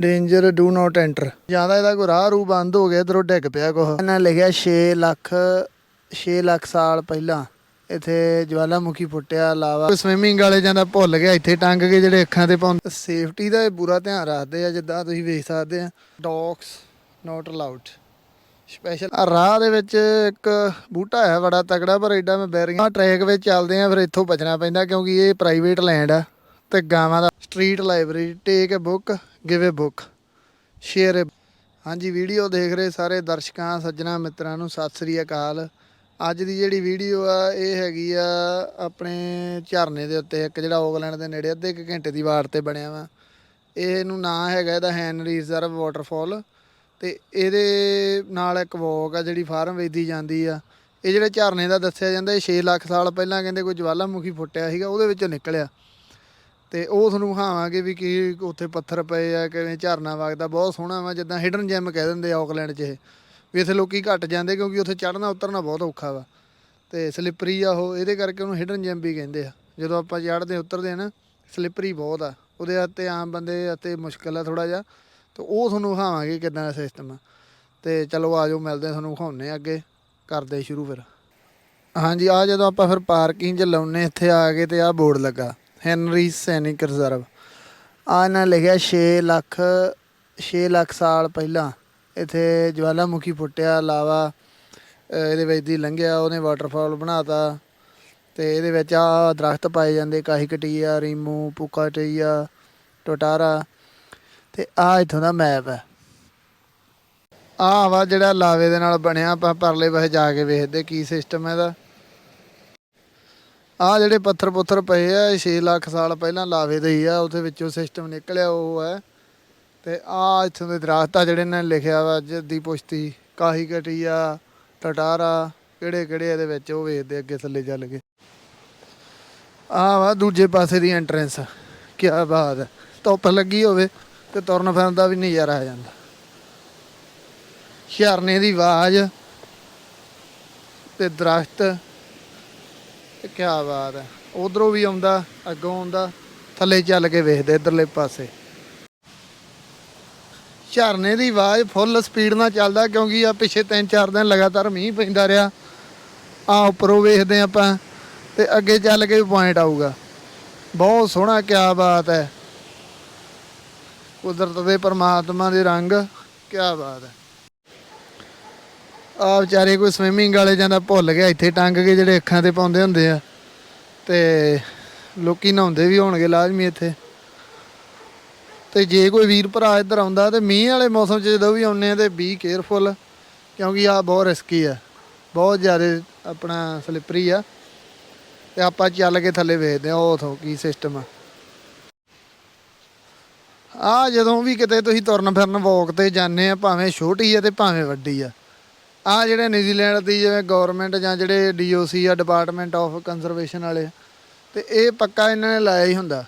Danger do not enter ਜ਼ਿਆਦਾ ਇਹਦਾ ਕੋਈ ਰਾਹ ਰੂ ਬੰਦ ਹੋ ਗਿਆ ਇਧਰੋਂ ਡਿੱਗ ਪਿਆ ਕੁਛ। ਇਹਨਾਂ ਲਿਖਿਆ 6 ਲੱਖ 6 ਲੱਖ ਸਾਲ ਪਹਿਲਾਂ ਇੱਥੇ ਜਵਾਲਾਮੁਖੀ ਫੁੱਟਿਆ ਲਾਵਾ। ਸਵਿਮਿੰਗ ਵਾਲੇ ਜਾਂਦਾ ਭੁੱਲ ਗਿਆ ਇੱਥੇ ਟੰਗ ਕੇ ਜਿਹੜੇ ਅੱਖਾਂ ਤੇ ਪਾਉਂਦੇ। ਸੇਫਟੀ ਦਾ ਇਹ ਪੂਰਾ ਧਿਆਨ ਰੱਖਦੇ ਆ ਜਿੱਦਾਂ ਤੁਸੀਂ ਵੇਖ ਸਕਦੇ ਆ। ਡੌਗਸ ਨਾਟ ਅਲਾਉਡ ਸਪੈਸ਼ਲ ਆ ਰਾਹ ਦੇ ਵਿੱਚ ਇੱਕ ਬੂਟਾ ਹੈ ਬੜਾ ਤਕੜਾ ਪਰ ਐਡਾ ਮੈਂ ਬੈਰੀਆਂ ਟਰੈਕ ਵਿੱਚ ਚੱਲਦੇ ਆ ਫਿਰ ਇੱਥੋਂ ਬਚਣਾ ਪੈਂਦਾ ਕਿਉਂਕਿ ਇਹ ਪ੍ਰਾਈਵੇਟ ਲੈਂਡ ਆ। ਤੇ ਗਾਵਾਂ ਦਾ street library take a book give a book share ਹਾਂਜੀ ਵੀਡੀਓ ਦੇਖ ਰਹੇ ਸਾਰੇ ਦਰਸ਼ਕਾਂ, ਸੱਜਣਾ, ਮਿੱਤਰਾਂ ਨੂੰ ਸਤਿ ਸ੍ਰੀ ਅਕਾਲ। ਅੱਜ ਦੀ ਜਿਹੜੀ ਵੀਡੀਓ ਆ, ਇਹ ਹੈਗੀ ਆ ਆਪਣੇ ਝਰਨੇ ਦੇ ਉੱਤੇ, ਇੱਕ ਜਿਹੜਾ ਓਗਲੈਂਡ ਦੇ ਨੇੜੇ, ਅੱਧੇ ਇੱਕ ਘੰਟੇ ਦੀ ਵਾਰ ਤੇ ਬਣਿਆ ਵਾ। ਇਹਨੂੰ ਨਾਂ ਹੈਗਾ ਇਹਦਾ ਹੈਨਰੀ ਰਿਜ਼ਰਵ ਵਾਟਰਫਾਲ ਤੇ ਇਹਦੇ ਨਾਲ ਇੱਕ ਵੋਕ ਆ, ਜਿਹੜੀ ਫਾਰਮ ਵੇਚਦੀ ਜਾਂਦੀ ਆ। ਇਹ ਜਿਹੜੇ ਝਰਨੇ ਦਾ ਦੱਸਿਆ ਜਾਂਦਾ, ਇਹ 6 ਲੱਖ ਸਾਲ ਪਹਿਲਾਂ ਕਹਿੰਦੇ ਕੋਈ ਜਵਾਲਾਮੁਖੀ ਫੁੱਟਿਆ ਸੀਗਾ, ਉਹਦੇ ਵਿੱਚੋਂ ਨਿਕਲਿਆ। ਤੇ ਉਹ ਤੁਹਾਨੂੰ ਵਿਖਾਵਾਂਗੇ ਵੀ ਕੀ ਉੱਥੇ ਪੱਥਰ ਪਏ ਆ, ਕਿਵੇਂ ਝਰਨਾ ਵਗਦਾ, ਬਹੁਤ ਸੋਹਣਾ ਵਾ, ਜਿੱਦਾਂ ਹਿਡਨ ਜੈਮ ਕਹਿ ਦਿੰਦੇ ਆ ਆਕਲੈਂਡ 'ਚ ਇਹ। ਵੀ ਇੱਥੇ ਲੋਕੀ ਘੱਟ ਜਾਂਦੇ ਕਿਉਂਕਿ ਉੱਥੇ ਚੜ੍ਹਨਾ, ਉਤਰਨਾ ਬਹੁਤ ਔਖਾ ਵਾ। ਤੇ ਸਲਿੱਪਰੀ ਆ ਉਹ, ਇਹਦੇ ਕਰਕੇ ਉਹਨੂੰ ਹਿਡਨ ਜੈਮ ਵੀ ਕਹਿੰਦੇ ਆ। ਜਦੋਂ ਆਪਾਂ ਚੜ੍ਹਦੇ, ਉਤਰਦੇ ਆ ਨਾ ਸਲਿੱਪਰੀ ਬਹੁਤ ਆ। ਉਹਦੇ ਹੱਤੇ ਆਮ ਬੰਦੇ ਅਤੇ ਮੁਸ਼ਕਲ ਆ ਥੋੜਾ ਜਿਹਾ। ਤੇ ਉਹ ਤੁਹਾਨੂੰ ਵਿਖਾਵਾਂਗੇ ਕਿਦਾਂ ਦਾ ਸਿਸਟਮ ਆ। ਤੇ ਚਲੋ ਆਜੋ ਮਿਲਦੇ ਆ ਤੁਹਾਨੂੰ ਵਿਖਾਉਨੇ ਆ ਅੱਗੇ। ਕਰਦੇ ਸ਼ੁਰੂ ਫਿਰ। ਹਾਂਜੀ, ਆ ਜਦੋਂ ਆਪਾਂ ਫਿਰ ਪਾਰਕਿੰਗ 'ਚ ਲਾਉਨੇ ਇੱਥੇ ਆ ਕੇ ਤੇ ਆ ਬੋਰਡ ਲੱਗਾ। ਹੈਨਰੀ ਸੈਨਿਕ ਰਿਜ਼ਰਵ ਆ ਇਹਨਾਂ ਲਿਖਿਆ 6 ਲੱਖ 6 ਲੱਖ ਸਾਲ ਪਹਿਲਾਂ। ਇੱਥੇ ਜਵਾਲਾਮੁਖੀ ਫੁੱਟਿਆ, ਲਾਵਾ ਇਹਦੇ ਵਿੱਚ ਦੀ ਲੰਘਿਆ, ਉਹਨੇ ਵਾਟਰਫਾਲ ਬਣਾਤਾ। ਤੇ ਇਹਦੇ ਵਿੱਚ ਆ ਦਰਖਤ ਪਾਏ ਜਾਂਦੇ, ਕਾਹੀ ਕਟੀਆ, ਰੀਮੂ ਪੁਕਾਟਈਆ ਟੋਟਾਰਾ। ਤੇ ਆ ਇਥੋਂ ਦਾ ਮੈਪ ਹੈ। ਆ ਵਾ ਜਿਹੜਾ ਲਾਵੇ ਦੇ ਨਾਲ ਬਣਿਆ, ਆਪਾਂ ਪਰਲੇ ਪਾਸੇ ਜਾ ਕੇ ਵੇਖਦੇ ਕੀ ਸਿਸਟਮ ਹੈ ਇਹਦਾ। ਆ ਜਿਹੜੇ ਪੱਥਰ ਪੁੱਥਰ ਪਏ ਆ, ਇਹ 6 ਲੱਖ ਸਾਲ ਪਹਿਲਾਂ ਲਾਵੇ ਦੇ ਹੀ ਆ, ਉਹਦੇ ਵਿੱਚੋਂ ਸਿਸਟਮ ਨਿਕਲਿਆ ਉਹ ਹੈ। ਤੇ ਆ ਇੱਥੋਂ ਦੇ ਦਰਖਤ ਆ ਜਿਹੜੇ ਇਹਨਾਂ ਨੇ ਲਿਖਿਆ ਵਾ, ਜੱਦੀ ਪੁਸ਼ਤੀ, ਕਾਹੀ ਕਟੀਆ ਟਟਾਰਾ, ਕਿਹੜੇ ਕਿਹੜੇ ਇਹਦੇ ਵਿੱਚ ਉਹ ਵੇਖਦੇ ਅੱਗੇ ਥੱਲੇ ਚੱਲ ਕੇ। ਆ ਵਾ ਦੂਜੇ ਪਾਸੇ ਦੀ ਐਂਟਰੈਂਸ ਕੀ ਬਾਤ ਹੈ। ਧੁੱਪ ਲੱਗੀ ਹੋਵੇ ਤੇ ਤੁਰਨ ਫਿਰਨ ਦਾ ਵੀ ਨਜ਼ਾਰਾ ਆ ਜਾਂਦਾ। ਝਰਨੇ ਦੀ ਆਵਾਜ਼ ਤੇ ਦਰਖਤ ਤੇ ਕੀ ਬਾਤ ਹੈ। ਉਧਰੋਂ ਵੀ ਆਉਂਦਾ, ਅੱਗੋਂ ਆਉਂਦਾ, ਥੱਲੇ ਚੱਲ ਕੇ ਵੇਖਦੇ ਇਧਰਲੇ ਪਾਸੇ। ਝਰਨੇ ਦੀ ਆਵਾਜ਼ ਫੁੱਲ ਸਪੀਡ ਨਾਲ ਚੱਲਦਾ ਕਿਉਂਕਿ ਆ ਪਿੱਛੇ 3-4 ਦਿਨ ਲਗਾਤਾਰ ਮੀਂਹ ਪੈਂਦਾ ਰਿਹਾ। ਆ ਉੱਪਰੋਂ ਵੇਖਦੇ ਆਪਾਂ ਤੇ ਅੱਗੇ ਚੱਲ ਕੇ ਪੁਆਇੰਟ ਆਊਗਾ। ਬਹੁਤ ਸੋਹਣਾ ਕੀ ਬਾਤ ਹੈ। ਕੁਦਰਤ ਦੇ ਪਰਮਾਤਮਾ ਦੇ ਰੰਗ ਕੀ ਬਾਤ ਹੈ। ਆ ਵਿਚਾਰੇ ਕੋਈ ਸਵਿਮਿੰਗ ਵਾਲੇ ਜਾਂਦਾ ਭੁੱਲ ਗਿਆ ਇੱਥੇ ਟੰਗ ਕੇ ਜਿਹੜੇ ਅੱਖਾਂ ਤੇ ਪਾਉਂਦੇ ਹੁੰਦੇ ਆ। ਤੇ ਲੋਕੀ ਨਹਾਉਂਦੇ ਵੀ ਹੋਣਗੇ ਲਾਜ਼ਮੀ ਇੱਥੇ। ਤੇ ਜੇ ਕੋਈ ਵੀਰ ਭਰਾ ਇੱਧਰ ਆਉਂਦਾ ਤੇ ਮੀਂਹ ਵਾਲੇ ਮੌਸਮ 'ਚ ਜਦੋਂ ਵੀ ਆਉਂਦੇ ਆ ਤੇ ਬੀ ਕੇਅਰਫੁਲ ਕਿਉਂਕਿ ਆ ਬਹੁਤ ਰਿਸਕੀ ਆ। ਬਹੁਤ ਜ਼ਿਆਦਾ ਆਪਣਾ ਸਲਿਪਰੀ ਆ। ਤੇ ਆਪਾਂ ਚੱਲ ਕੇ ਥੱਲੇ ਵੇਖਦੇ ਆ ਉਹ ਉਥੋਂ ਕੀ ਸਿਸਟਮ ਆ। ਆ ਜਦੋਂ ਵੀ ਕਿਤੇ ਤੁਸੀਂ ਤੁਰਨ ਫਿਰਨ ਵਾਕ ਤੇ ਜਾਂਦੇ ਆ, ਭਾਵੇਂ ਛੋਟੀ ਆ ਤੇ ਭਾਵੇਂ ਵੱਡੀ ਆ ਆ ਜਿਹੜੇ ਨਿਊਜ਼ੀਲੈਂਡ ਦੀ ਜਿਵੇਂ ਗਵਰਨਮੈਂਟ ਜਾਂ ਜਿਹੜੇ ਡੀਓਸੀ ਆ ਡਿਪਾਰਟਮੈਂਟ ਆਫ ਕੰਜ਼ਰਵੇਸ਼ਨ ਵਾਲੇ ਤੇ ਇਹ ਪੱਕਾ ਇਹਨਾਂ ਨੇ ਲਾਇਆ ਹੀ ਹੁੰਦਾ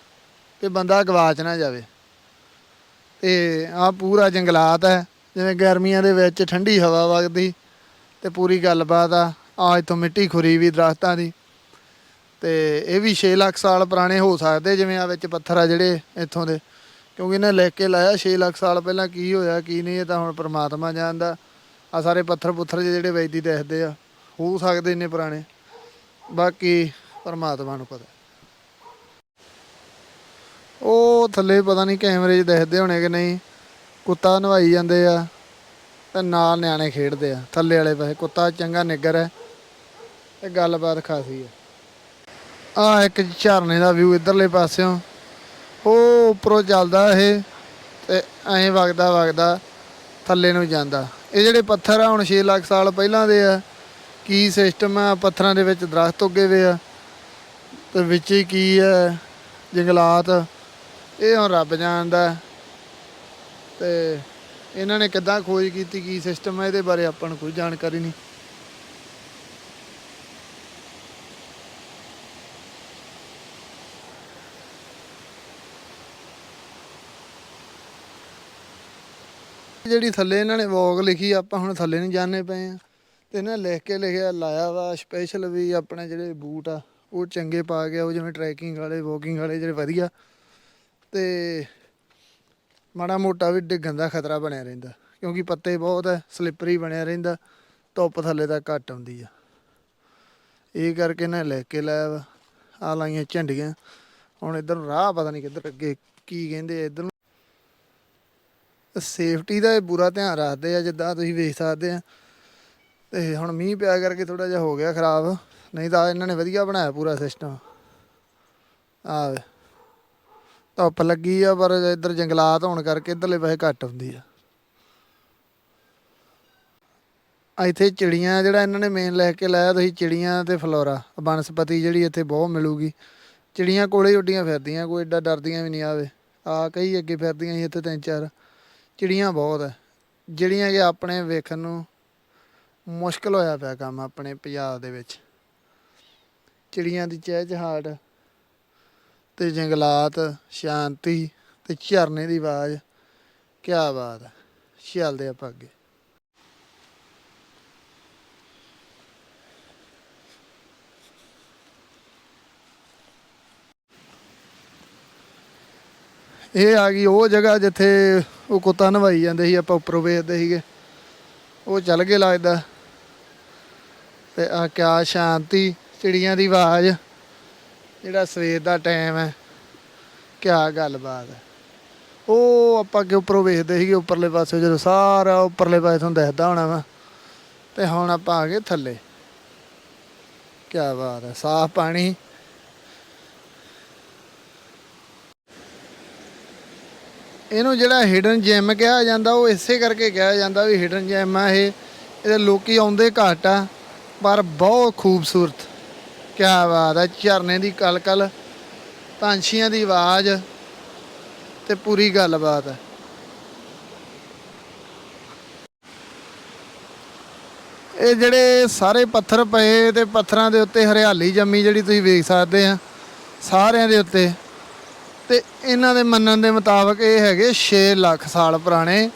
ਕਿ ਬੰਦਾ ਗਵਾਚ ਨਾ ਜਾਵੇ। ਤੇ ਆ ਪੂਰਾ ਜੰਗਲਾਤ ਹੈ, ਜਿਵੇਂ ਗਰਮੀਆਂ ਦੇ ਵਿੱਚ ਠੰਡੀ ਹਵਾ ਵਗਦੀ ਤੇ ਪੂਰੀ ਗੱਲਬਾਤ ਆ ਆ ਇਥੋਂ ਮਿੱਟੀ ਖੁਰੀ ਵੀ ਦਰਖਤਾਂ ਦੀ। ਤੇ ਇਹ ਵੀ 6 ਲੱਖ ਸਾਲ ਪੁਰਾਣੇ ਹੋ ਸਕਦੇ ਜਿਵੇਂ ਆ ਵਿੱਚ ਪੱਥਰ ਆ ਜਿਹੜੇ ਇੱਥੋਂ ਦੇ, ਕਿਉਂਕਿ ਇਹਨੇ ਲਿਖ ਕੇ ਲਾਇਆ 6 ਲੱਖ ਸਾਲ ਪਹਿਲਾਂ ਕੀ ਹੋਇਆ, ਕੀ ਨਹੀਂ, ਇਹ ਤਾਂ ਹੁਣ ਪ੍ਰਮਾਤਮਾ ਜਾਣਦਾ। ਆ ਸਾਰੇ ਪੱਥਰ ਪੁੱਥਰ ਜਿਹੜੇ ਵੈਦੀ ਦੇਖਦੇ ਆ, ਹੋ ਸਕਦੇ ਇੰਨੇ ਪੁਰਾਣੇ। ਬਾਕੀ ਪਰਮਾਤਮਾ ਨੂੰ ਪਤਾ। ਉਹ ਥੱਲੇ ਪਤਾ ਨਹੀਂ ਕੈਮਰੇ 'ਚ ਦੇਖਦੇ ਹੋਣੇ ਕਿ ਨਹੀਂ, ਕੁੱਤਾ ਨਵਾਈ ਜਾਂਦੇ ਆ ਤੇ ਨਾਲ ਨਿਆਣੇ ਖੇਡਦੇ ਆ। ਥੱਲੇ ਵਾਲੇ ਪਾਸੇ ਕੁੱਤਾ ਚੰਗਾ ਨਿੱਗਰ ਹੈ, ਤੇ ਗੱਲਬਾਤ ਖਾਸੀ ਹੈ ਆ ਇੱਕ ਝਰਨੇ ਦਾ ਵਿਊ ਇਧਰਲੇ ਪਾਸਿਓਂ। ਉਹ ਉੱਪਰੋਂ ਚੱਲਦਾ ਇਹ ਤੇ ਐਂ ਵਗਦਾ ਵਗਦਾ ਥੱਲੇ ਨੂੰ ਜਾਂਦਾ। ਇਹ ਜਿਹੜੇ ਪੱਥਰ ਆ, ਹੁਣ 6 ਲੱਖ ਸਾਲ ਪਹਿਲਾਂ ਦੇ ਆ, ਕੀ ਸਿਸਟਮ ਆ, ਪੱਥਰਾਂ ਦੇ ਵਿੱਚ ਦਰਖਤ ਉੱਗੇ ਵੇ ਆ, ਤੇ ਵਿੱਚ ਹੀ ਕੀ ਹੈ ਜੰਗਲਾਤ, ਇਹ ਹੁਣ ਰੱਬ ਜਾਣਦਾ। ਤੇ ਇਹਨਾਂ ਨੇ ਕਿੱਦਾਂ ਖੋਜ ਕੀਤੀ, ਕੀ ਸਿਸਟਮ ਹੈ ਇਹਦੇ ਬਾਰੇ ਆਪਾਂ ਨੂੰ ਕੋਈ ਜਾਣਕਾਰੀ ਨਹੀਂ। ਜਿਹੜੀ ਥੱਲੇ ਇਹਨਾਂ ਨੇ ਵੋਗ ਲਿਖੀ, ਆਪਾਂ ਹੁਣ ਥੱਲੇ ਨਹੀਂ ਜਾਣੇ ਪਏ ਆ। ਤੇ ਇਹਨਾਂ ਲਿਖ ਕੇ ਲਿਖਿਆ, ਲਾਇਆ ਵਾ ਸਪੈਸ਼ਲ ਵੀ ਆਪਣੇ ਜਿਹੜੇ ਬੂਟ ਆ, ਉਹ ਚੰਗੇ ਪਾ ਕੇ ਉਹ ਜਿਵੇਂ ਟਰੈਕਿੰਗ ਵਾਲੇ ਵੋਕਿੰਗ ਵਾਲੇ ਜਿਹੜੇ ਵਧੀਆ। ਤੇ ਮਾੜਾ ਮੋਟਾ ਵੀ ਡਿੱਗਣ ਦਾ ਖਤਰਾ ਬਣਿਆ ਰਹਿੰਦਾ, ਕਿਉਂਕਿ ਪੱਤੇ ਬਹੁਤ ਹੈ ਸਲਿੱਪਰੀ ਬਣਿਆ ਰਹਿੰਦਾ, ਧੁੱਪ ਥੱਲੇ ਤੱਕ ਘੱਟ ਆਉਂਦੀ ਆ। ਇਹ ਕਰਕੇ ਨਾ ਲੈ ਕੇ ਲਾਇਆ ਵਾ ਆ ਲਾਈਆਂ ਝੰਡੀਆਂ। ਹੁਣ ਇਧਰ ਨੂੰ ਰਾਹ ਪਤਾ ਨਹੀਂ ਕਿੱਧਰ ਅੱਗੇ ਕੀ ਕਹਿੰਦੇ ਆ, ਇਧਰ ਨੂੰ ਸੇਫਟੀ ਦਾ ਇਹ ਪੂਰਾ ਧਿਆਨ ਰੱਖਦੇ ਆ, ਜਿੱਦਾਂ ਤੁਸੀਂ ਵੇਖ ਸਕਦੇ ਆ। ਤੇ ਹੁਣ ਮੀਂਹ ਪਿਆ ਕਰਕੇ ਥੋੜਾ ਜਿਹਾ ਹੋ ਗਿਆ ਖਰਾਬ, ਨਹੀਂ ਤਾਂ ਇਹਨਾਂ ਨੇ ਵਧੀਆ ਬਣਾਇਆ ਪੂਰਾ ਸਿਸਟਮ ਆ ਧੁੱਪ ਲੱਗੀ ਆ, ਪਰ ਇੱਧਰ ਜੰਗਲਾਤ ਹੋਣ ਕਰਕੇ ਇੱਧਰਲੇ ਪਾਸੇ ਘੱਟ ਹੁੰਦੀ ਆ। ਇੱਥੇ ਚਿੜੀਆਂ ਜਿਹੜਾ ਇਹਨਾਂ ਨੇ ਮੇਨ ਲੈ ਕੇ ਲਾਇਆ, ਤੁਸੀਂ ਚਿੜੀਆਂ ਤੇ ਫਲੋਰਾ, ਬਨਸਪਤੀ ਜਿਹੜੀ ਇੱਥੇ ਬਹੁਤ ਮਿਲੂਗੀ। ਚਿੜੀਆਂ ਕੋਲੇ ਉੱਡੀਆਂ ਫਿਰਦੀਆਂ, ਕੋਈ ਏਡਾ ਡਰਦੀਆਂ ਵੀ ਨਹੀਂ ਆਵੇ ਆ ਕਈ ਅੱਗੇ ਫਿਰਦੀਆਂ ਸੀ ਇੱਥੇ ਤਿੰਨ ਚਾਰ। ਚਿੜੀਆਂ ਬਹੁਤ ਹੈ ਜਿਹੜੀਆਂ ਕਿ ਆਪਣੇ ਵੇਖਣ ਨੂੰ ਮੁਸ਼ਕਲ ਹੋਇਆ ਪਿਆ ਕੰਮ ਆਪਣੇ ਪੰਜਾਬ ਦੇ ਵਿੱਚ। ਚਿੜੀਆਂ ਦੀ ਚਹਿਚਹਾਟ ਤੇ ਜੰਗਲਾਤ, ਸ਼ਾਂਤੀ ਤੇ ਝਰਨੇ ਦੀ ਆਵਾਜ਼ ਕੀ ਬਾਤ ਹੈ ਚੱਲਦੇ ਆਪਾਂ ਅੱਗੇ। ਇਹ ਆ ਗਈ ਉਹ ਜਗ੍ਹਾ ਜਿੱਥੇ ਉਹ ਕੁੱਤਾ ਨਵਾਈ ਜਾਂਦੇ ਸੀ, ਆਪਾਂ ਉੱਪਰੋਂ ਵੇਖਦੇ ਸੀਗੇ। ਉਹ ਚੱਲ ਗਏ ਲੱਗਦਾ। ਤੇ ਆ ਕਿਆ ਸ਼ਾਂਤੀ, ਚਿੜੀਆਂ ਦੀ ਆਵਾਜ਼। ਜਿਹੜਾ ਸਵੇਰ ਦਾ ਟਾਈਮ ਹੈ, ਕਿਆ ਗੱਲਬਾਤ ਹੈ। ਉਹ ਆਪਾਂ ਅੱਗੇ ਉੱਪਰੋਂ ਵੇਖਦੇ ਸੀਗੇ, ਉੱਪਰਲੇ ਪਾਸੇ ਜਦੋਂ ਸਾਰਾ ਉੱਪਰਲੇ ਪਾਸੇ ਤੁਹਾਨੂੰ ਦਿਖਦਾ ਹੋਣਾ ਵਾ ਤੇ ਹੁਣ ਆਪਾਂ ਆ ਗਏ ਥੱਲੇ। ਕਿਆ ਬਾਤ ਹੈ, ਸਾਫ਼ ਪਾਣੀ। ਇਹਨੂੰ ਜਿਹੜਾ ਹਿਡਨ ਜਿਮ ਕਿਹਾ ਜਾਂਦਾ, ਉਹ ਇਸੇ ਕਰਕੇ ਕਿਹਾ ਜਾਂਦਾ ਵੀ ਹਿਡਨ ਜਿਮ ਆ ਇਹ। ਇਹਦੇ ਲੋਕੀ ਆਉਂਦੇ ਘੱਟ ਆ, ਪਰ ਬਹੁਤ ਖੂਬਸੂਰਤ। ਕਿਆ ਬਾਤ ਹੈ ਝਰਨੇ ਦੀ ਕਲਕਲ, ਪੰਛੀਆਂ ਦੀ ਆਵਾਜ਼ ਤੇ ਪੂਰੀ ਗੱਲਬਾਤ। ਹੈ ਇਹ ਜਿਹੜੇ ਸਾਰੇ ਪੱਥਰ ਪਏ ਤੇ ਪੱਥਰਾਂ ਦੇ ਉੱਤੇ ਹਰਿਆਲੀ ਜੰਮੀ ਜਿਹੜੀ ਤੁਸੀਂ ਵੇਖ ਸਕਦੇ ਆ, ਸਾਰਿਆਂ ਦੇ ਉੱਤੇ। ਤੇ ਇਹਨਾਂ ਦੇ ਮੰਨਣ ਦੇ ਮੁਤਾਬਕ ਇਹ ਹੈਗੇ 6 ਲੱਖ ਸਾਲ ਪੁਰਾਣੇ,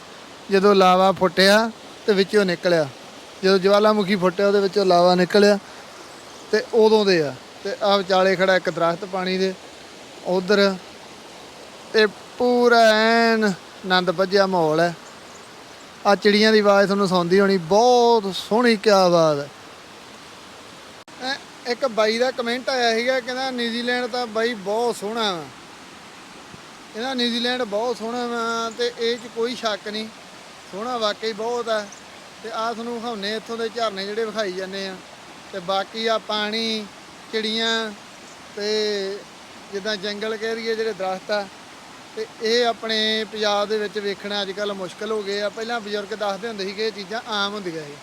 ਜਦੋਂ ਲਾਵਾ ਫੁੱਟਿਆ ਤੇ ਵਿੱਚੋਂ ਨਿਕਲਿਆ। ਜਦੋਂ ਜਵਾਲਾਮੁਖੀ ਫੁੱਟਿਆ, ਉਹਦੇ ਵਿੱਚੋਂ ਲਾਵਾ ਨਿਕਲਿਆ ਤੇ ਉਦੋਂ ਦੇ ਆ। ਤੇ ਆ ਵਿਚਾਲੇ ਖੜਾ ਇੱਕ ਦਰਖਤ ਪਾਣੀ ਦੇ, ਉਧਰ ਇਹ ਪੂਰਾ ਐਨ ਆਨੰਦ ਭੱਜਿਆ ਮਾਹੌਲ ਹੈ। ਆ ਚਿੜੀਆਂ ਦੀ ਆਵਾਜ਼ ਤੁਹਾਨੂੰ ਸੌਂਦੀ ਹੋਣੀ, ਬਹੁਤ ਸੋਹਣੀ ਕਿਆ ਆਵਾਜ਼ ਹੈ। ਇੱਕ ਬਾਈ ਦਾ ਕਮੈਂਟ ਆਇਆ ਸੀਗਾ, ਕਹਿੰਦਾ ਨਿਊਜ਼ੀਲੈਂਡ ਤਾਂ ਬਾਈ ਬਹੁਤ ਸੋਹਣਾ ਵਾ। ਇਹਦਾ ਨਿਊਜ਼ੀਲੈਂਡ ਬਹੁਤ ਸੋਹਣਾ ਵਾ ਤੇ ਇਹ 'ਚ ਕੋਈ ਸ਼ੱਕ ਨਹੀਂ। ਸੋਹਣਾ ਵਾਕਈ ਬਹੁਤ ਆ। ਤੇ ਆ ਤੁਹਾਨੂੰ ਵਿਖਾਉਨੇ ਇੱਥੋਂ ਦੇ ਝਰਨੇ ਜਿਹੜੇ ਵਿਖਾਈ ਜਾਂਦੇ ਆ। ਤੇ ਬਾਕੀ ਆ ਪਾਣੀ, ਚਿੜੀਆਂ ਤੇ ਜਿੱਦਾਂ ਜੰਗਲ ਕਹਿ ਰਹੀਏ ਜਿਹੜੇ ਦਰਖਤ ਆ। ਤੇ ਇਹ ਆਪਣੇ ਪੰਜਾਬ ਦੇ ਵਿੱਚ ਵੇਖਣਾ ਅੱਜ ਕੱਲ ਮੁਸ਼ਕਲ ਹੋ ਗਏ ਆ। ਪਹਿਲਾਂ ਬਜ਼ੁਰਗ ਦੱਸਦੇ ਹੁੰਦੇ ਸੀ ਕਿ ਇਹ ਚੀਜ਼ਾਂ ਆਮ ਹੁੰਦੀਆਂ ਸੀ।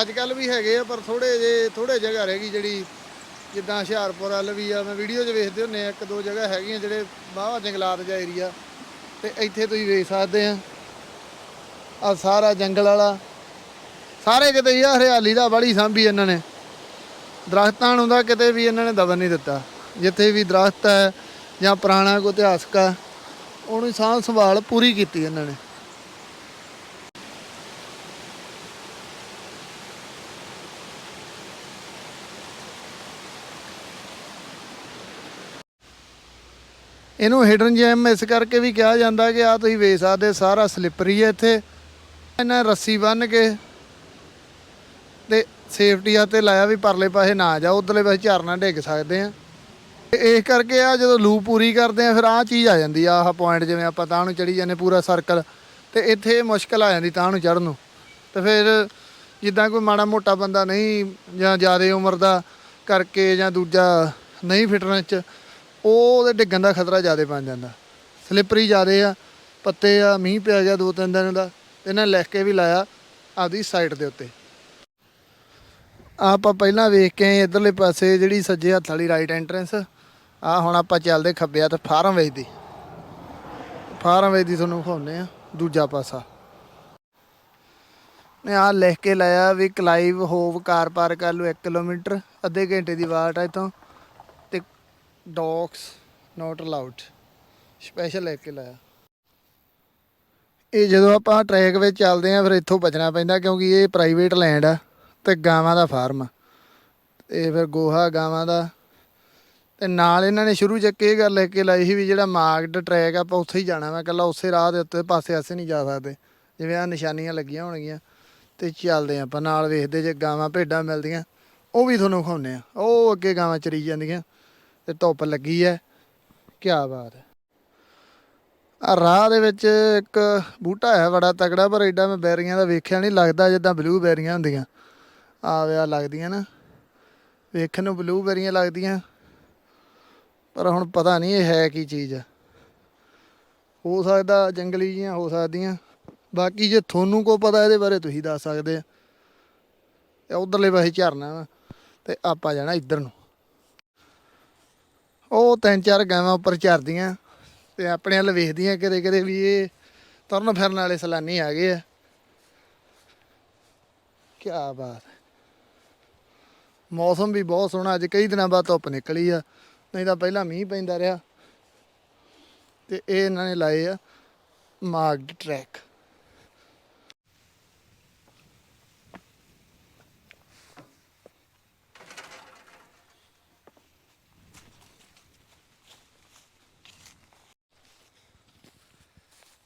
ਅੱਜ ਕੱਲ ਵੀ ਹੈਗੇ ਆ, ਪਰ ਥੋੜੇ ਜੇ ਥੋੜੇ ਜਗ੍ਹਾ ਰਹਿ ਗਈ ਜਿਹੜੀ ਜਿੱਦਾਂ ਹੁਸ਼ਿਆਰਪੁਰ ਵੱਲ ਵੀ ਆ, ਮੈਂ ਵੀਡੀਓ 'ਚ ਵੇਖਦੇ ਹੁੰਨੇ ਆ, ਇੱਕ ਦੋ ਜਗ੍ਹਾ ਹੈਗੀਆਂ ਜਿਹੜੇ ਬਾਹਵਾ ਜੰਗਲਾਤ ਜਿਹਾ ਏਰੀਆ ਤੇ ਇੱਥੇ ਤੁਸੀਂ ਵੇਖ ਸਕਦੇ ਆ। ਆ ਸਾਰਾ ਜੰਗਲ ਵਾਲਾ। ਸਾਰੇ ਕਿਤੇ ਹੀ ਹਰਿਆਲੀ ਦਾ ਬੜੀ ਸਾਂਭੀ ਇਹਨਾਂ ਨੇ। ਦਰਖਤਾਂ ਨੂੰ ਦਾ ਕਿਤੇ ਵੀ ਇਹਨਾਂ ਨੇ ਦਬਨ ਨਹੀਂ ਦਿੱਤਾ। ਜਿੱਥੇ ਵੀ ਦਰਖਤ ਹੈ ਜਾਂ ਪੁਰਾਣਾ ਕੋਈ ਇਤਿਹਾਸਕ ਆ, ਉਹਨੂੰ ਸਾਂਭ ਸੰਭਾਲ ਪੂਰੀ ਕੀਤੀ ਇਹਨਾਂ ਨੇ। ਇਹਨੂੰ ਹਿਡਨ ਜੈਮ ਇਸ ਕਰਕੇ ਵੀ ਕਿਹਾ ਜਾਂਦਾ ਕਿ ਆ ਤੁਸੀਂ ਵੇਖ ਸਕਦੇ, ਸਾਰਾ ਸਲਿੱਪਰੀ ਹੈ ਇੱਥੇ। ਇਹਨਾਂ ਰੱਸੀ ਬੰਨ ਕੇ ਤੇ ਸੇਫਟੀ ਆ ਤੇ ਲਾਇਆ ਵੀ ਪਰਲੇ ਪਾਸੇ ਨਾ ਜਾਓ, ਉਧਰਲੇ ਪਾਸੇ ਝਰਨਾ ਡਿੱਗ ਸਕਦੇ ਆ। ਤੇ ਇਸ ਕਰਕੇ ਆ ਜਦੋਂ ਲੂਪ ਪੂਰੀ ਕਰਦੇ ਆ, ਫਿਰ ਆ ਚੀਜ਼ ਆ ਜਾਂਦੀ ਆ, ਆਹ ਪੁਆਇੰਟ ਜਿਵੇਂ ਆਪਾਂ ਤਾਂ ਨੂੰ ਚੜੀ ਜਾਂਦੇ, ਪੂਰਾ ਸਰਕਲ ਤੇ ਇੱਥੇ ਮੁਸ਼ਕਲ ਆ ਜਾਂਦੀ ਤਾਂ ਨੂੰ ਚੜਨ ਨੂੰ। ਤੇ ਫਿਰ ਜਿੱਦਾਂ ਕੋਈ ਮਾੜਾ ਮੋਟਾ ਬੰਦਾ ਨਹੀਂ ਜਾਂ ਜ਼ਿਆਦਾ ਉਮਰ ਦਾ ਕਰਕੇ ਜਾਂ ਦੂਜਾ ਨਹੀਂ ਫਿਟਨੈਸ ਚ ਉਹ ਉਹਦੇ ਡਿੱਗਣ ਦਾ ਖਤਰਾ ਜ਼ਿਆਦਾ ਬਣ ਜਾਂਦਾ। ਸਲਿੱਪਰੀ ਜ਼ਿਆਦੇ ਆ, ਪੱਤੇ ਆ, ਮੀਂਹ ਪਿਆ ਗਿਆ ਦੋ ਤਿੰਨ ਦਿਨ ਦਾ, ਇਹਨਾਂ ਲਿਖ ਕੇ ਵੀ ਲਾਇਆ ਆਪਦੀ ਸਾਈਡ ਦੇ ਉੱਤੇ। ਆਪਾਂ ਪਹਿਲਾਂ ਵੇਖ ਕੇ ਆਏ ਇਧਰਲੇ ਪਾਸੇ ਜਿਹੜੀ ਸੱਜੇ ਹੱਥ ਵਾਲੀ ਰਾਈਟ ਐਂਟਰੈਂਸ ਆ ਹੁਣ ਆਪਾਂ ਚੱਲਦੇ ਖੱਬੇ ਹੱਥ ਫਾਰਮ ਵੇਚ ਦੀ। ਫਾਰਮ ਵੇਚ ਦੀ ਤੁਹਾਨੂੰ ਵਿਖਾਉਨੇ ਆ ਦੂਜਾ ਪਾਸਾ। ਨੇ ਆ ਲਿਖ ਕੇ ਲਾਇਆ ਵੀ ਕਲਾਈਵ ਹੋਵ ਕਾਰ ਪਾਰਕ ਵੱਲੋਂ 1 ਕਿਲੋਮੀਟਰ, ਅੱਧੇ ਘੰਟੇ ਦੀ ਵਾਟ ਆ ਇਥੋਂ। ਡੌਗਸ ਨਾਟ ਅਲਾਉਡ ਸਪੈਸ਼ਲ ਲੈ ਕੇ ਲਾਇਆ। ਇਹ ਜਦੋਂ ਆਪਾਂ ਟਰੈਕ ਵਿੱਚ ਚੱਲਦੇ ਆਂ ਫਿਰ ਇੱਥੋਂ ਬਚਣਾ ਪੈਂਦਾ ਕਿਉਂਕਿ ਇਹ ਪ੍ਰਾਈਵੇਟ ਲੈਂਡ ਆ ਤੇ ਗਾਵਾਂ ਦਾ ਫਾਰਮ ਆ। ਇਹ ਫਿਰ ਗੋਹਾ ਗਾਵਾਂ ਦਾ। ਤੇ ਨਾਲ ਇਹਨਾਂ ਨੇ ਸ਼ੁਰੂ ਚ ਇੱਕ ਇਹ ਗੱਲ ਲੈ ਕੇ ਲਾਈ ਸੀ ਵੀ ਜਿਹੜਾ ਮਾਰਕਡ ਟਰੈਕ ਆਪਾਂ ਉੱਥੇ ਹੀ ਜਾਣਾ ਵਾ ਕੱਲਾ ਉਸੇ ਰਾਹ ਦੇ ਉੱਤੇ ਪਾਸੇ ਆਸੇ ਨਹੀਂ ਜਾ ਸਕਦੇ। ਜਿਵੇਂ ਆ ਨਿਸ਼ਾਨੀਆਂ ਲੱਗੀਆਂ ਹੋਣਗੀਆਂ। ਤੇ ਚੱਲਦੇ ਆਪਾਂ, ਨਾਲ ਵੇਖਦੇ ਜੇ ਗਾਵਾਂ ਭੇਡਾਂ ਮਿਲਦੀਆਂ, ਉਹ ਵੀ ਤੁਹਾਨੂੰ ਵਿਖਾਉਂਦੇ ਆ ਉਹ ਅੱਗੇ ਗਾਵਾਂ ਚਰੀ ਜਾਂਦੀਆਂ। ਤੇ ਧੁੱਪ ਲੱਗੀ ਹੈ ਕੀ ਬਾਤ ਹੈ ਆ ਰਾਹ ਦੇ ਵਿੱਚ ਇੱਕ ਬੂਟਾ ਹੈ ਬੜਾ ਤਕੜਾ, ਪਰ ਐਡਾ ਮੈਂ ਬੈਰੀਆਂ ਦਾ ਵੇਖਿਆ ਨਹੀਂ, ਲੱਗਦਾ ਜਿੱਦਾਂ ਬਲੂ ਬੈਰੀਆਂ ਹੁੰਦੀਆਂ। ਆ ਵਿਆ ਲੱਗਦੀਆਂ ਨਾ। ਵੇਖਣ ਨੂੰ ਬਲੂ ਬੈਰੀਆਂ ਲੱਗਦੀਆਂ। ਪਰ ਹੁਣ ਪਤਾ ਨਹੀਂ ਇਹ ਹੈ ਕੀ ਚੀਜ਼ ਆ ਹੋ ਸਕਦਾ ਜੰਗਲੀ ਜੀਆਂ ਹੋ ਸਕਦੀਆਂ। ਬਾਕੀ ਜੇ ਤੁਹਾਨੂੰ ਕੋ ਪਤਾ ਇਹਦੇ ਬਾਰੇ, ਤੁਸੀਂ ਦੱਸ ਸਕਦੇ ਆ ਤੇ ਉਧਰਲੇ ਪਾਸੇ ਝਰਨਾ ਵਾ, ਤੇ ਆਪਾਂ ਜਾਣਾ ਇੱਧਰ ਨੂੰ। ਉਹ ਤਿੰਨ ਚਾਰ ਗਾਵਾਂ ਉੱਪਰ ਚਰਦੀਆਂ ਤੇ ਆਪਣੇ ਵੱਲ ਵੇਖਦੀਆਂ ਕਿਤੇ ਕਿਤੇ ਵੀ ਇਹ ਤੁਰਨ ਫਿਰਨ ਵਾਲੇ ਸੈਲਾਨੀ ਆ ਗਏ ਆ। ਕੀ ਬਾਤ। ਮੌਸਮ ਵੀ ਬਹੁਤ ਸੋਹਣਾ, ਅੱਜ ਕਈ ਦਿਨਾਂ ਬਾਅਦ ਧੁੱਪ ਨਿਕਲੀ ਆ, ਨਹੀਂ ਤਾਂ ਪਹਿਲਾਂ ਮੀਂਹ ਪੈਂਦਾ ਰਿਹਾ ਤੇ ਇਹ ਇਹਨਾਂ ਨੇ ਲਾਏ ਆ ਮਾਰਕਡ ਟਰੈਕ।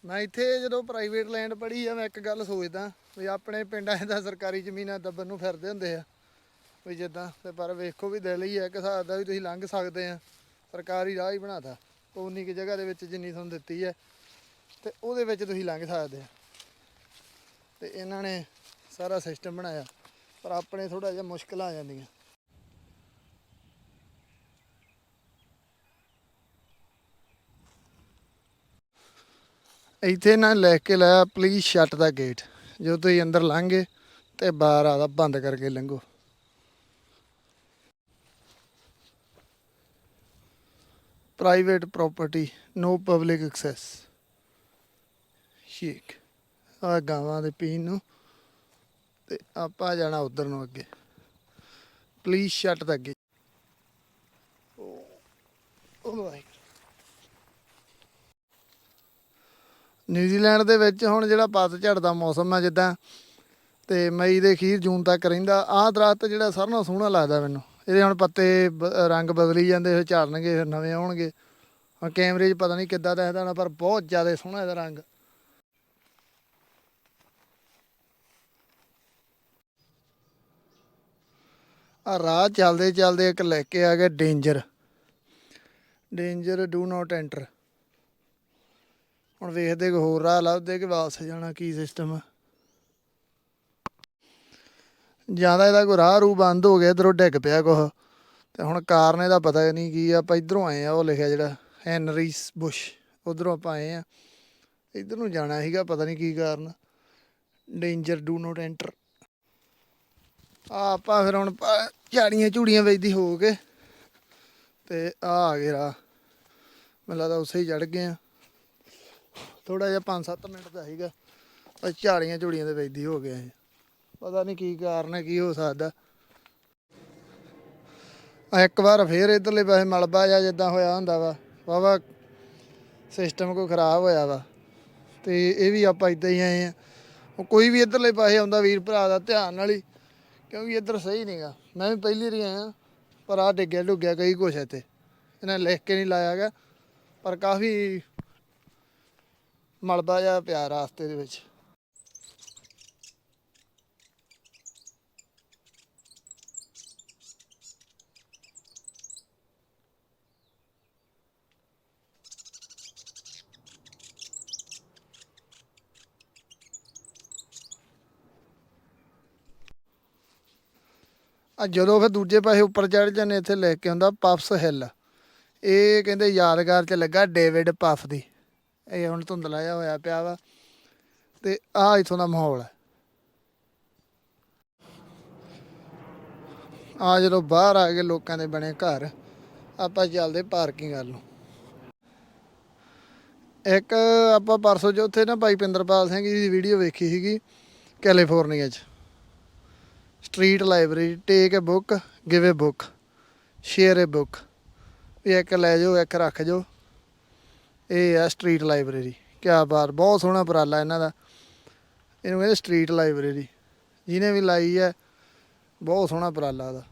ਮੈਂ ਇੱਥੇ ਜਦੋਂ ਪ੍ਰਾਈਵੇਟ ਲੈਂਡ ਪੜੀ ਆ, ਮੈਂ ਇੱਕ ਗੱਲ ਸੋਚਦਾ ਵੀ ਆਪਣੇ ਪਿੰਡਾਂ ਦਾ ਸਰਕਾਰੀ ਜ਼ਮੀਨਾਂ ਦੱਬਣ ਨੂੰ ਫਿਰਦੇ ਹੁੰਦੇ ਆ। ਵੀ ਜਿੱਦਾਂ ਤੇ ਪਰ ਵੇਖੋ ਵੀ ਦਿਲ ਹੀ ਹੈ ਕਿ ਹਿਸਾਬ ਦਾ ਵੀ ਤੁਸੀਂ ਲੰਘ ਸਕਦੇ ਆ। ਸਰਕਾਰੀ ਰਾਹ ਹੀ ਬਣਾਤਾ। ਉਨੀ ਕਿ ਜਗ੍ਹਾ ਦੇ ਵਿੱਚ ਜਿੰਨੀ ਤੁਹਾਨੂੰ ਦਿੱਤੀ ਹੈ ਤੇ ਉਹਦੇ ਵਿੱਚ ਤੁਸੀਂ ਲੰਘ ਸਕਦੇ ਆ। ਤੇ ਇਹਨਾਂ ਨੇ ਸਾਰਾ ਸਿਸਟਮ ਬਣਾਇਆ, ਪਰ ਆਪਣੇ ਥੋੜਾ ਜਿਹਾ ਮੁਸ਼ਕਲ ਆ ਜਾਂਦੀਆਂ। ਇੱਥੇ ਨਾ ਲਿਖ ਕੇ ਲਾਇਆ ਪਲੀਜ਼ ਸ਼ਟ ਦਾ ਗੇਟ ਜਦੋਂ ਤੁਸੀਂ ਅੰਦਰ ਲੰਘੇ ਤੇ ਬਾਹਰ ਆਦਾ ਬੰਦ ਕਰਕੇ ਲੰਘੋ। Private property no public access chic ਆ ਗਾਵਾਂ ਦੇ ਪੀਣ ਨੂੰ ਤੇ ਆਪਾਂ ਜਾਣਾ ਉਧਰ ਨੂੰ ਅੱਗੇ। Please shut the gate New Zealand ਦੇ ਵਿੱਚ ਹੁਣ ਜਿਹੜਾ ਪਤਝੜ ਦਾ ਮੌਸਮ ਹੈ ਜਿੱਦਾਂ, ਤੇ ਮਈ ਦੇ ਅਖੀਰ ਜੂਨ ਤੱਕ ਰਹਿੰਦਾ, ਆਹ ਦਰਖਤ ਜਿਹੜਾ ਸਾਰਿਆਂ ਨਾਲੋਂ ਸੋਹਣਾ ਲੱਗਦਾ ਮੈਨੂੰ। ਇਹਦੇ ਹੁਣ ਪੱਤੇ ਰੰਗ ਬਦਲੀ ਜਾਂਦੇ, ਫਿਰ ਝੜਨਗੇ, ਫਿਰ ਨਵੇਂ ਆਉਣਗੇ। ਹੁਣ ਕੈਮਰੇ 'ਚ ਪਤਾ ਨਹੀਂ ਕਿੱਦਾਂ ਦਿਖਦਾ ਹੋਣਾ, ਪਰ ਬਹੁਤ ਜ਼ਿਆਦਾ ਸੋਹਣਾ ਇਹਦਾ ਰੰਗ। ਆ ਰਾਹ ਚੱਲਦੇ ਚੱਲਦੇ ਇੱਕ ਲੈ ਕੇ ਆ ਗਿਆ danger. Danger, do not enter. ਹੁਣ ਵੇਖਦੇ ਕੋਈ ਹੋਰ ਰਾਹ ਲੱਭਦੇ ਕਿ ਵਾਪਸ ਜਾਣਾ ਕੀ ਸਿਸਟਮ ਆ। ਜ਼ਿਆਦਾ ਇਹਦਾ ਕੋਈ ਰਾਹ ਰੂ ਬੰਦ ਹੋ ਗਿਆ, ਇਧਰੋਂ ਡਿੱਗ ਪਿਆ ਕੁਛ। ਤੇ ਹੁਣ ਕਾਰਨ ਇਹਦਾ ਪਤਾ ਨਹੀਂ ਕੀ ਆ, ਆਪਾਂ ਇਧਰੋਂ ਆਏ ਆ, ਉਹ ਲਿਖਿਆ ਜਿਹੜਾ ਹੈਨਰੀਸ ਬੁਸ਼ ਉਧਰੋਂ ਆਪਾਂ ਆਏ ਆ। ਇਧਰ ਨੂੰ ਜਾਣਾ ਸੀਗਾ, ਪਤਾ ਨਹੀਂ ਕੀ ਕਾਰਨ। ਡੇਂਜਰ ਡੂ ਨੋਟ ਐਂਟਰ ਆ ਆਪਾਂ ਫਿਰ ਹੁਣ ਝਾੜੀਆਂ ਝੂੜੀਆਂ ਵੇਚਦੀ ਹੋ ਕੇ, ਤੇ ਆ ਆ ਗਏ ਰਾਹ। ਮੈਨੂੰ ਲੱਗਦਾ ਉਸੇ ਹੀ ਚੜ ਗਏ ਆ। ਥੋੜਾ ਜਿਹਾ 5-7 ਮਿੰਟ ਦਾ ਸੀਗਾ। ਪਰ ਝਾੜੀਆਂ ਝੂੜੀਆਂ ਦੇ ਵੇਚਦੀ ਹੋ ਗਿਆ ਇਹ ਪਤਾ ਨਹੀਂ ਕੀ ਕਾਰਨ ਹੈ, ਕੀ ਹੋ ਸਕਦਾ। ਆ ਇੱਕ ਵਾਰ ਫੇਰ ਇਧਰਲੇ ਪਾਸੇ ਮਲਬਾ ਜਾਂ ਜਿੱਦਾਂ ਹੋਇਆ ਹੁੰਦਾ ਵਾ। ਵਾਵਾ ਸਿਸਟਮ ਕੋਈ ਖਰਾਬ ਹੋਇਆ ਵਾ। ਤੇ ਇਹ ਵੀ ਆਪਾਂ ਇਦਾਂ ਹੀ ਆਏ ਆ। ਕੋਈ ਵੀ ਇਧਰਲੇ ਪਾਸੇ ਆਉਂਦਾ ਵੀਰ ਭਰਾ ਦਾ ਧਿਆਨ ਨਾਲ ਹੀ, ਕਿਉਂਕਿ ਇੱਧਰ ਸਹੀ ਨਹੀਂਗਾ ਮੈਂ ਵੀ ਪਹਿਲੀ ਵਾਰੀ ਆਇਆ, ਪਰ ਆ ਡਿੱਗਿਆ ਡੁੱਗਿਆ ਕਈ ਕੁਛ ਇੱਥੇ। ਇਹਨਾਂ ਲਿਖ ਕੇ ਨਹੀਂ ਲਾਇਆ ਗਿਆ ਪਰ ਕਾਫੀ ਮਲਬਾ ਜਿਹਾ ਪਿਆ ਰਾਸਤੇ ਦੇ ਵਿੱਚ। ਆ ਜਦੋਂ ਫਿਰ ਦੂਜੇ ਪਾਸੇ ਉੱਪਰ ਚੜ ਜਾਂਦੇ ਇੱਥੇ ਲਿਖ ਕੇ ਹੁੰਦਾ ਪਫਸ ਹਿੱਲ। ਇਹ ਕਹਿੰਦੇ ਯਾਦਗਾਰ ਚ ਲੱਗਾ ਡੇਵਿਡ ਪਫ ਦੀ। ਇਹ ਹੁਣ ਧੁੰਦਲਾ ਜਿਹਾ ਹੋਇਆ ਪਿਆ ਵਾ। ਤੇ ਆ ਇਥੋਂ ਦਾ ਮਾਹੌਲ ਹੈ। ਆ ਜਦੋਂ ਬਾਹਰ ਆ ਕੇ ਲੋਕਾਂ ਦੇ ਬਣੇ ਘਰ, ਆਪਾਂ ਚੱਲਦੇ ਪਾਰਕਿੰਗ ਵੱਲ ਨੂੰ। ਇੱਕ ਆਪਾਂ ਪਰਸੋਂ ਜੋ ਉੱਥੇ ਨਾ ਭਾਈ ਪਿੰਦਰਪਾਲ ਸਿੰਘ ਜੀ ਦੀ ਵੀਡੀਓ ਵੇਖੀ ਸੀਗੀ ਕੈਲੀਫੋਰਨੀਆ 'ਚ। Street library take a book give a book share a book ਵੀ ਇੱਕ ਲੈ ਜਾਓ, ਇੱਕ ਰੱਖ ਜਾਓ। ਇਹ ਆ ਸਟਰੀਟ ਲਾਇਬ੍ਰੇਰੀ। ਕਿਆ ਬਾਤ, ਬਹੁਤ ਸੋਹਣਾ ਉਪਰਾਲਾ ਇਹਨਾਂ ਦਾ। ਇਹਨੂੰ ਕਹਿੰਦੇ ਸਟਰੀਟ ਲਾਇਬ੍ਰੇਰੀ। ਜਿਹਨੇ ਵੀ ਲਾਈ ਹੈ, ਬਹੁਤ ਸੋਹਣਾ ਉਪਰਾਲਾ ਦਾ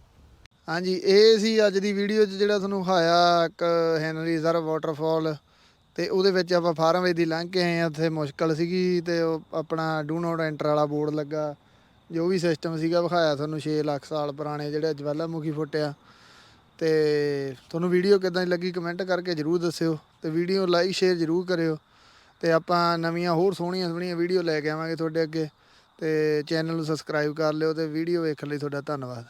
ਹਾਂਜੀ, ਇਹ ਸੀ ਅੱਜ ਦੀ ਵੀਡੀਓ 'ਚ ਜਿਹੜਾ ਤੁਹਾਨੂੰ ਦਿਖਾਇਆ ਇੱਕ ਹੈਨਰੀ ਰਿਜ਼ਰਵ ਵਾਟਰਫਾਲ ਤੇ ਉਹਦੇ ਵਿੱਚ ਆਪਾਂ ਫਾਰਮਵੇ ਦੀ ਲੰਘ ਕੇ ਆਏ ਆ ਉੱਥੇ ਮੁਸ਼ਕਲ ਸੀਗੀ ਤੇ ਉਹ ਆਪਣਾ ਡੂ ਨੋਟ ਐਂਟਰ ਵਾਲਾ ਬੋਰਡ ਲੱਗਾ। ਜੋ ਵੀ ਸਿਸਟਮ ਸੀਗਾ ਵਿਖਾਇਆ ਤੁਹਾਨੂੰ 6 ਲੱਖ ਸਾਲ ਪੁਰਾਣੇ ਜਿਹੜੇ ਜਵਾਲਾਮੁਖੀ ਫੁੱਟਿਆ। ਤੇ ਤੁਹਾਨੂੰ ਵੀਡੀਓ ਕਿਦਾਂ ਦੀ ਲੱਗੀ ਕਮੈਂਟ ਕਰਕੇ ਜਰੂਰ ਦੱਸਿਓ। ਤੇ ਵੀਡੀਓ ਲਾਈਕ, ਸ਼ੇਅਰ ਜਰੂਰ ਕਰਿਓ। ਤੇ ਆਪਾਂ ਨਵੀਆਂ ਹੋਰ ਸੋਹਣੀਆਂ ਸੋਹਣੀਆਂ ਵੀਡੀਓ ਲੈ ਕੇ ਆਵਾਂਗੇ ਤੁਹਾਡੇ ਅੱਗੇ। ਤੇ ਚੈਨਲ ਨੂੰ ਸਬਸਕ੍ਰਾਈਬ ਕਰ ਲਿਓ ਤੇ ਵੀਡੀਓ ਵੇਖਣ ਲਈ ਤੁਹਾਡਾ ਧੰਨਵਾਦ।